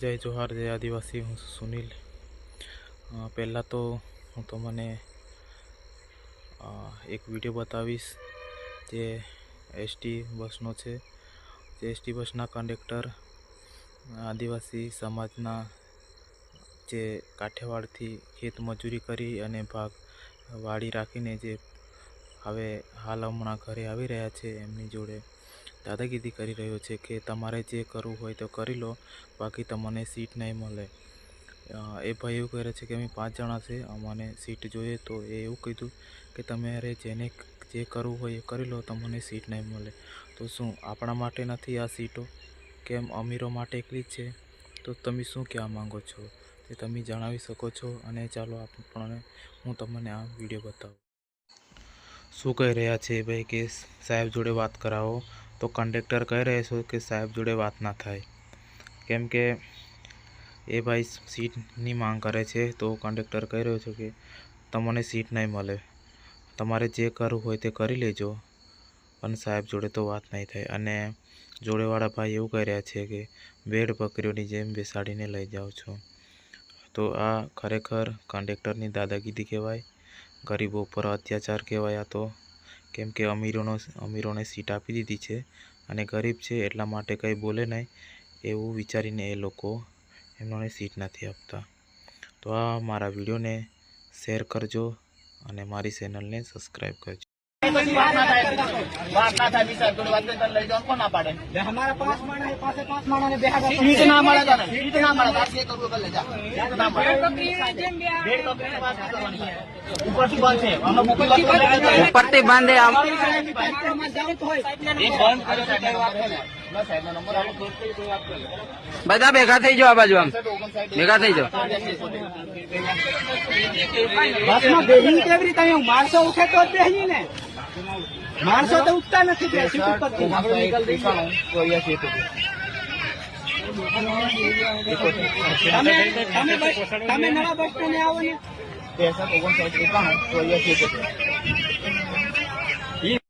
જય જોહાર, જય આદિવાસી, હું સુનિલ. પહેલાં તો હું તમને એક વીડિયો બતાવીશ જે એસટી બસનો છે. જે એસટી બસના કંડક્ટર આદિવાસી સમાજના જે કાઠિયાવાડથી ખેત મજૂરી કરી અને ભાગ વાડી રાખીને જે હવે હાલ હમણાં ઘરે આવી રહ્યા છે એમની જોડે. દાદાગીરી કરી રહ્યો છે કે તમારે જે કરવું હોય તો કરી લો, બાકી તમને સીટ નહીં મળે. એ ભાઈ એવું કહે છે કે અમે પાંચ જણા છે, અમને સીટ જોઈએ તો એ એવું કીધું કે તમારે જેને જે કરવું હોય એ કરી લો તમને સીટ નહીં મળે. તો શું આપણા માટે નથી આ સીટો? કેમ અમીરો માટે એકલી જ છે? તો તમે શું કહેવા માંગો છો? તે તમે જણાવી શકો છો અને ચાલો આપણને, હું તમને આ વીડિયો બતાવું. શું કહી રહ્યા છે ભાઈ કે સાહેબ જોડે વાત કરાવો? તો કંડક્ટર કહી રહ્યા છો કે સાહેબ જોડે વાત ના થાય. કેમ કે એ ભાઈ સીટની માંગ કરે છે, તો કંડક્ટર કહી રહ્યો છે કે તમને સીટ નહીં મળે. તમારે જે કરવું હોય તે કરી લેજો. પણ સાહેબ જોડે તો વાત નહીં થાય. અને જોડેવાળા ભાઈ એવું કહી રહ્યા છે કે બેડ બકરીઓની જેમ બેસાડીને લઈ જાઓ છો. તો આ ખરેખર કંડક્ટરની દાદાગીરી કહેવાય? ગરીબો પર અત્યાચાર કહેવાય આ તો? કેમ કે અમીરોનો અમીરોને સીટ આપી દીધી છે અને ગરીબ છે એટલા માટે કંઈ બોલે નહીં એવું વિચારીને એ લોકો એમનોને સીટ નથી આપતા. તો આ મારા વિડીયોને શેર કરજો અને મારી ચેનલને સબસ્ક્રાઈબ કરજો. ઉપરથી બંધ બધા ભેગા થઈ જાઓ આ બાજુ આમ ભેગા થઈ જાઓ બસમાં બેહીને કેવી રીતે અહીંયા ઉઠે તો જ બેહી ને માણસો તો ઉઠતા નથી બે સીટ એકોતેર. તમે નવા બસ સ્ટેન્ડે આવો ને. ઓગણસાઠ, એકાણું, ચોર્યાસી.